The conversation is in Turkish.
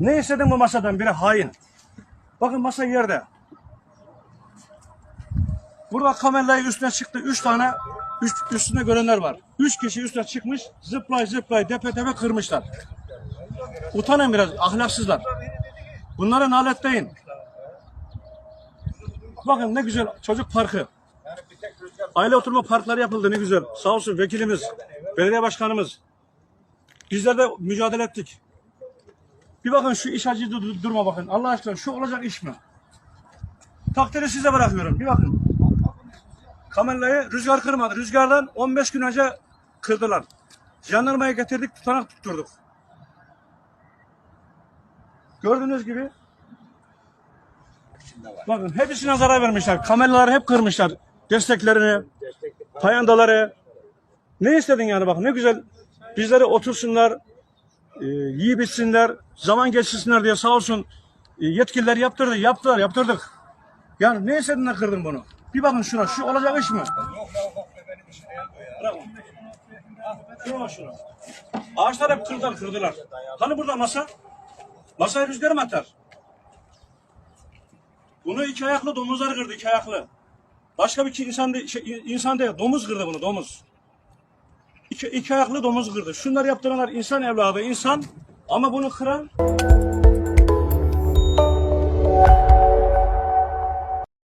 Ne istedin bu masadan? Biri hain. Bakın masa yerde. Burada kamerayı üstüne çıktı. Üç tane üç, üstüne görenler var. Üç kişi üstüne çıkmış. Zıplay zıplay depe depe kırmışlar. Utanın biraz ahlaksızlar. Bunlara naletleyin. Bakın ne güzel çocuk parkı. Aile oturma parkları yapıldı ne güzel. Sağ olsun vekilimiz, belediye başkanımız. Bizler de mücadele ettik. Bir bakın şu iş acı dur- durma bakın. Allah aşkına şu olacak iş mi? Takdiri size bırakıyorum. Bir bakın. Kamerayı rüzgar kırmadı. Rüzgardan 15 gün önce kırdılar. Jandarmaya getirdik, tutanak tutturduk. Gördüğünüz gibi bakın hepsine zarar vermişler. Kameraları hep kırmışlar. Desteklerini, payandaları. Ne istedin yani bak ne güzel. Bizleri otursunlar, e, yiyip içsinler, zaman geçirsinler diye sağ olsun e, yetkililer yaptırdı, yaptılar, yaptırdık. Yani ne istedin de kırdın bunu? Bir bakın şuna, şu olacak iş mi? Bırak onu. Şuna bak şuna. Ağaçlar hep kırdılar, kırdılar. Hani burada masa? Masayı rüzgar mı atar? Bunu iki ayaklı domuzlar kırdı, iki ayaklı. Başka bir insan, şey, insan değil, domuz kırdı bunu, domuz. İki, iki ayaklı domuz kırdı. Şunları yaptıranlar insan evladı, insan. Ama bunu kıran